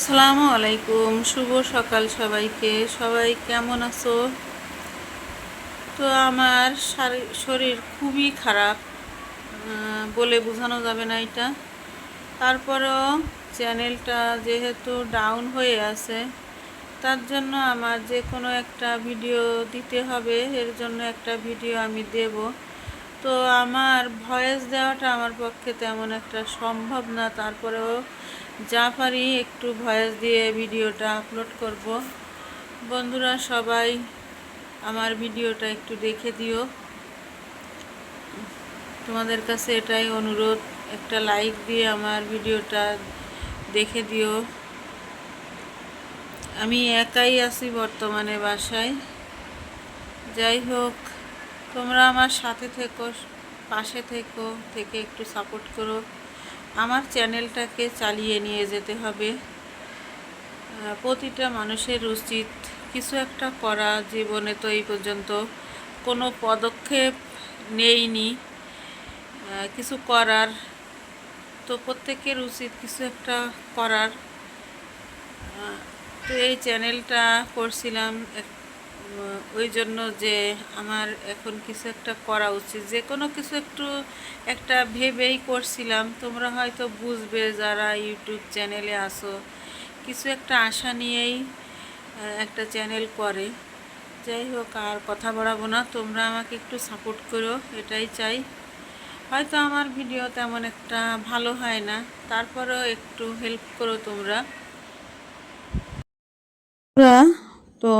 আসসালামু আলাইকুম, শুভ সকাল সবাইকে। সবাই কেমন আছো? তো আমার শারী- শরীর খুবই খারাপ বলে বোঝানো যাবে না এটা। তারপরেও চ্যানেলটা যেহেতু ডাউন হয়ে আছে, তার জন্য আমার যে কোনো একটা ভিডিও দিতে হবে, এর জন্য একটা ভিডিও আমি দেব। তো আমার ভয়েস দেওয়াটা আমার পক্ষে তেমন একটা সম্ভব না, তারপরেও যা পারি একটু ভয়েস দিয়ে ভিডিওটা আপলোড করব। বন্ধুরা, সবাই আমার ভিডিওটা একটু দেখে দিও। তোমাদের কাছে এটাই অনুরোধ, একটা লাইক দিয়ে আমার ভিডিওটা দেখে দিও। আমি একাই আছি বর্তমানে বাসায়। যাই হোক, তোমরা আমার সাথে থেকো, পাশে থেকো, থেকে একটু সাপোর্ট করো। আমার চ্যানেলটাকে চালিয়ে নিয়ে যেতে হবে। প্রতিটা মানুষের উচিত কিছু একটা করা জীবনে তো এই পর্যন্ত কোনো পদক্ষেপ নেইনি। কিছু করার তো প্রত্যেকের উচিত কিছু একটা করার। তো এই চ্যানেলটা করছিলাম এক- ওই জন্য যে আমার এখন কিছু একটা করা উচিত। যে কোনো কিছু একটু একটা ভেবেই করছিলাম, তোমরা হয়তো বুঝবে যারা ইউটিউব চ্যানেলে আসো, কিছু একটা আশা নিয়েই একটা চ্যানেল করে। যাই হোক, আর কথা বাড়াবো না, তোমরা আমাকে একটু সাপোর্ট করো, এটাই চাই। হয়তো আমার ভিডিও তেমন একটা ভালো হয় না, তারপরেও একটু হেল্প করো তোমরা তো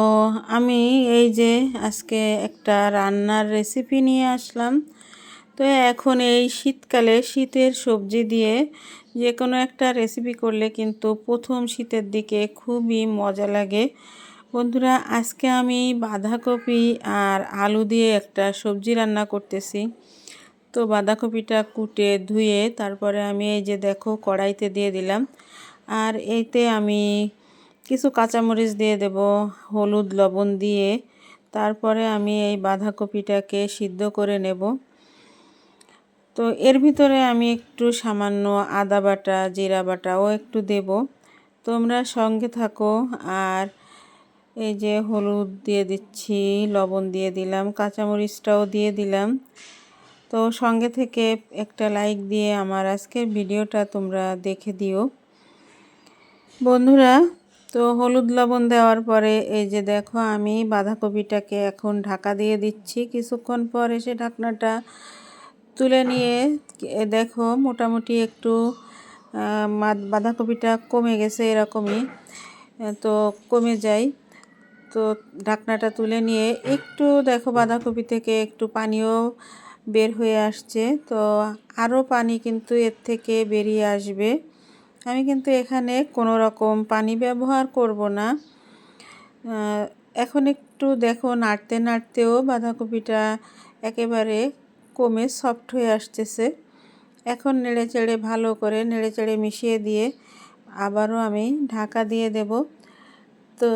আমি এই যে আজকে একটা রান্নার রেসিপি নিয়ে আসলাম। তো এখন এই শীতকালে শীতের সবজি দিয়ে যে কোনো একটা রেসিপি করলে কিন্তু প্রথম শীতের দিকে খুবই মজা লাগে। বন্ধুরা, আজকে আমি বাঁধাকপি আর আলু দিয়ে একটা সবজি রান্না করতেছি। তো বাঁধাকপিটা কুটে ধুয়ে তারপরে আমি এই যে দেখো কড়াইতে দিয়ে দিলাম। আর এইতে আমি কিছু কাঁচামরিচ দিয়ে দেব, হলুদ, লবণ দিয়ে। তারপরে আমি এই বাঁধাকপিটাকে সিদ্ধ করে নেব। তো এর ভিতরে আমি একটু সামান্য আদা বাটা, জিরা বাটাও একটু দেব। তোমরা সঙ্গে থাকো। আর এই যে হলুদ দিয়ে দিচ্ছি, লবণ দিয়ে দিলাম, কাঁচামরিচটাও দিয়ে দিলাম। তো সঙ্গে থেকে একটা লাইক দিয়ে আমার আজকের ভিডিওটা তোমরা দেখে দিও। বন্ধুরা তো হলুদ লবণ দেওয়ার পরে এই যে দেখো আমি বাঁধাকপিটাকে এখন ঢাকা দিয়ে দিচ্ছি। কিছুক্ষণ পর এসে ঢাকনাটা তুলে নিয়ে দেখো মোটামুটি একটু বাঁধাকপিটা কমে গেছে এরকমই তো কমে যায়। তো ঢাকনাটা তুলে নিয়ে একটু দেখো বাঁধাকপি থেকে একটু পানিও বের হয়ে আসছে। তো আরও পানি কিন্তু এর থেকে বেরিয়ে আসবে। আমি কিন্তু এখানে কোনো রকম পানি ব্যবহার করব না। এখন একটু দেখো নাড়তে নাড়তেও বাঁধাকপিটা একেবারে কমে সফট হয়ে আসতেছে। এখন নেড়ে চেড়ে ভালো করে নেড়ে চেড়ে মিশিয়ে দিয়ে আবারও আমি ঢাকা দিয়ে দেব। তো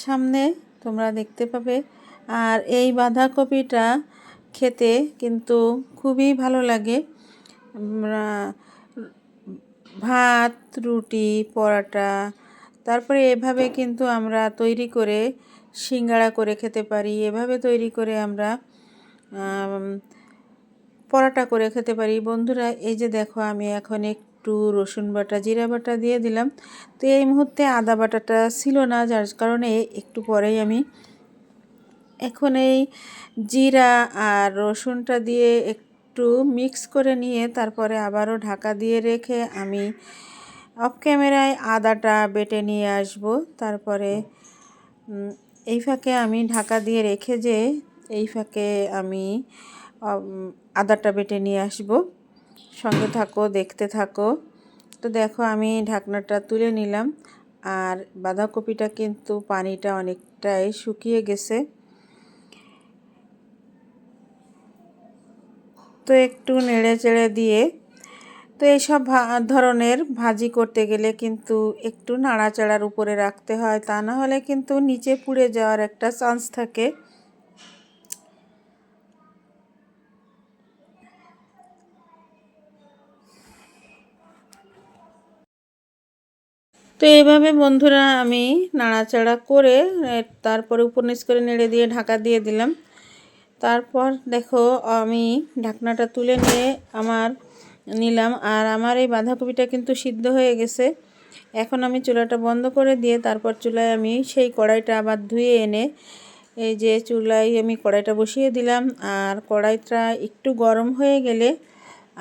সামনে তোমরা দেখতে পাবে। আর এই বাঁধাকপিটা খেতে কিন্তু খুবই ভালো লাগে। ভাত রুটি পরাটা তারপরে এভাবে কিন্তু আমরা তৈরি করে সিঙ্গাড়া করে খেতে পারি এভাবে তৈরি করে আমরা আম, পরাটা করে খেতে পারি। বন্ধুরা এই যে দেখো আমি এখন একটু রসুন বাটা জিরা বাটা দিয়ে দিলাম। তো এই মুহূর্তে আদা বাটাটা ছিল না যার কারণে একটু পরেই আমি এখন এই জিরা আর রসুনটা দিয়ে একটু মিক্স করে নিয়ে তারপরে আবারও ঢাকা দিয়ে রেখে আমি অফ ক্যামেরায় আদাটা বেটে নিয়ে আসব। তারপরে এই ফাঁকে আমি ঢাকা দিয়ে রেখে যে এই ফাঁকে আমি আদাটা বেটে নিয়ে আসব। সঙ্গে থাকো, দেখতে থাকো। তো দেখো, আমি ঢাকনাটা তুলে নিলাম। আর বাঁধাকপিটা কিন্তু পানিটা অনেকটাই শুকিয়ে গেছে। একটু নেড়ে চেড়ে দিয়ে তো এইসব ধরনের ভাজি করতে গেলে কিন্তু একটু নাড়াচাড়ার উপরে রাখতে হয়। তা না হলে কিন্তু নিচে পুড়ে যাওয়ার একটা চান্স থাকে। তো এইভাবে বন্ধুরা আমি নাড়াচাড়া করে তারপরে উপর নিচ করে নেড়ে দিয়ে ঢাকা দিয়ে দিলাম। তারপর দেখো, আমি ঢাকনাটা তুলে নিয়ে আমার নিলাম। আর আমার এই বাঁধাকপিটা কিন্তু সিদ্ধ হয়ে গেছে। এখন আমি চুলাটা বন্ধ করে দিয়ে তারপর চুলায় আমি সেই কড়াইটা আবার ধুয়ে এনে এই যে চুলায় আমি কড়াইটা বসিয়ে দিলাম। আর কড়াইটা একটু গরম হয়ে গেলে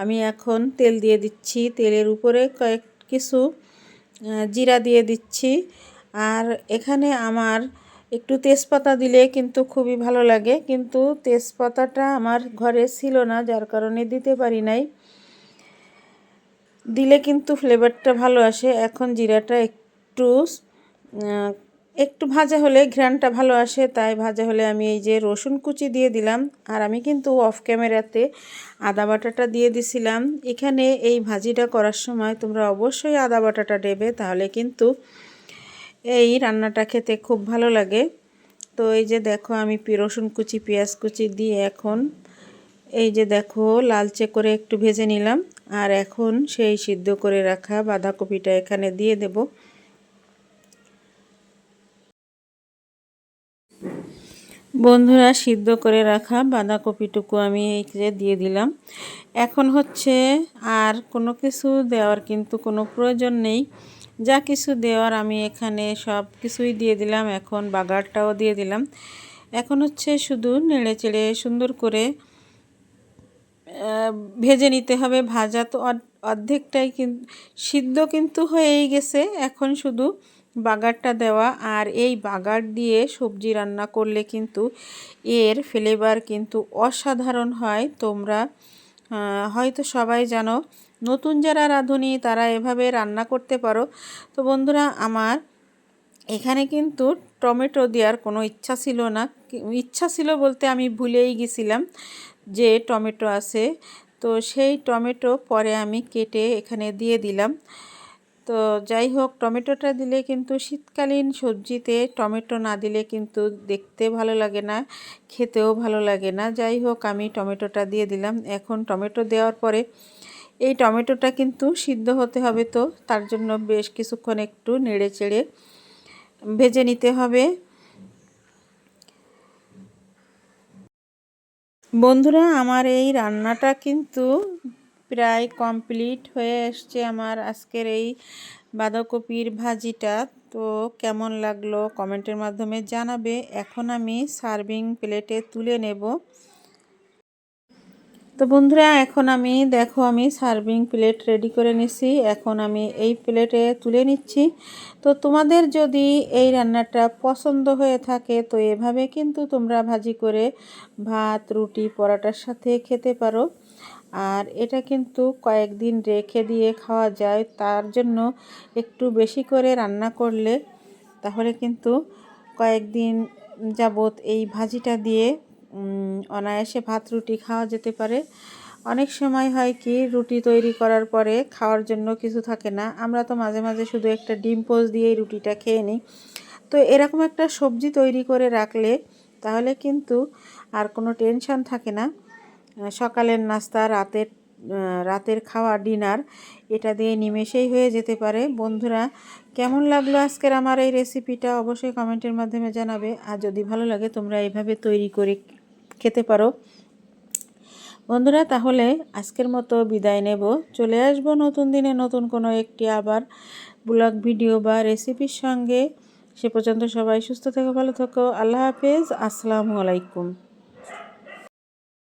আমি এখন তেল দিয়ে দিচ্ছি। তেলের উপরে কয়েক কিছু জিরা দিয়ে দিচ্ছি। আর এখানে আমার একটু তেজপাতা দিলে কিন্তু খুবই ভালো লাগে, কিন্তু তেজপাতাটা আমার ঘরে ছিল না, যার কারণে দিতে পারি নাই। দিলে কিন্তু ফ্লেভারটা ভালো আসে। এখন জিরাটা একটু একটু ভাজা হলে ঘ্রাণটা ভালো আসে, তাই ভাজা হলে আমি এই যে রসুন কুচি দিয়ে দিলাম। আর আমি কিন্তু অফ ক্যামেরাতে আদা বাটাটা দিয়ে দিছিলাম। এখানে এই ভাজিটা করার সময় তোমরা অবশ্যই আদা বাটাটা দেবে, তাহলে কিন্তু এই রান্নাটা খেতে খুব ভালো লাগে। তো এই যে দেখো, আমি রসুন কুচি, পেঁয়াজ কুচি দিয়ে এখন এই যে দেখো, লালচে করে একটু ভেজে নিলাম। আর এখন সেই সিদ্ধ করে রাখা বাঁধাকপিটা এখানে দিয়ে দেব। বন্ধুরা, সিদ্ধ করে রাখা বাঁধাকপিটুকু আমি এই যে দিয়ে দিলাম। এখন হচ্ছে আর কোনো কিছু দেওয়ার কিন্তু কোনো প্রয়োজন নেই। যা কিছু দেওয়ার আমি এখানে সব কিছুই দিয়ে দিলাম। এখন বাগারটাও দিয়ে দিলাম। এখন হচ্ছে শুধু নেড়ে চেড়ে সুন্দর করে ভেজে নিতে হবে। ভাজা তো অর্ধেকটাই কিন্তু সিদ্ধ কিন্তু হয়েই গেছে। এখন শুধু বাগারটা দেওয়া। আর এই বাগার দিয়ে সবজি রান্না করলে কিন্তু এর ফ্লেভার কিন্তু অসাধারণ হয়। তোমরা হয়তো সবাই জানো, নতুন যারা রাঁধুনি, তারা এভাবে রান্না করতে পারো। তো বন্ধুরা, আমার এখানে কিন্তু টমেটো দেওয়ার কোনো ইচ্ছা ছিল না। ইচ্ছা ছিল বলতে আমি ভুলেই গেছিলাম যে টমেটো আছে। তো সেই টমেটো পরে আমি কেটে এখানে দিয়ে দিলাম। তো যাই হোক, টমেটোটা দিলে কিন্তু শীতকালীন সবজিতে টমেটো না দিলে কিন্তু দেখতে ভালো লাগে না, খেতেও ভালো লাগে না। যাই হোক, আমি টমেটোটা দিয়ে দিলাম। এখন টমেটো দেওয়ার পরে এই টমেটোটা কিন্তু সিদ্ধ হতে হবে তো, তার জন্য বেশ কিছুক্ষণ একটু নেড়ে চেড়ে ভেজে নিতে হবে। বন্ধুরা, আমার এই রান্নাটা কিন্তু প্রায় কমপ্লিট হয়ে এসছে আমার আজকের এই বাঁধাকপির ভাজিটা। তো কেমন লাগল কমেন্টের মাধ্যমে জানাবে। এখন আমি সার্ভিং প্লেটে তুলে নেব। তো বন্ধুরা, এখন আমি, দেখো আমি সার্ভিং প্লেট রেডি করে নিছি। এখন আমি এই প্লেটে তুলে নিচ্ছি। তো তোমাদের যদি এই রান্নাটা পছন্দ হয়ে থাকে, তো এভাবে কিন্তু তোমরা ভাজি করে ভাত, রুটি, পরাটার সাথে খেতে পারো। আর এটা কিন্তু কয়েকদিন রেখে দিয়ে খাওয়া যায়, তার জন্য একটু বেশি করে রান্না করলে তাহলে কিন্তু কয়েকদিন যাবত এই ভাজিটা দিয়ে অনায়াসে ভাত, রুটি খাওয়া যেতে পারে। অনেক সময় হয় কি, রুটি তৈরি করার পরে খাওয়ার জন্য কিছু থাকে না। আমরা তো মাঝে মাঝে শুধু একটা ডিম পোজ দিয়েই রুটিটা খেয়ে নিই। তো এরকম একটা সবজি তৈরি করে রাখলে তাহলে কিন্তু আর কোনো টেনশন থাকে না। সকালের নাস্তা, রাতের রাতের খাওয়া, ডিনার, এটা দিয়ে নিমেষেই হয়ে যেতে পারে। বন্ধুরা, কেমন লাগল আজকের আমার এই রেসিপিটা? অবশ্যই কমেন্টের মাধ্যমে জানাবে। আর যদি ভালো লাগে, তোমরা এইভাবে তৈরি করে খেতে পারো। বন্ধুরা, তাহলে আজকের মতো বিদায় নেব। চলে আসব নতুন দিনে নতুন কোনো একটি আবার ব্লগ, ভিডিও বা রেসিপির সঙ্গে। সে পর্যন্ত সবাই সুস্থ থেকো, ভালো থেকো। আল্লাহ হাফেজ। আসসালামু আলাইকুম।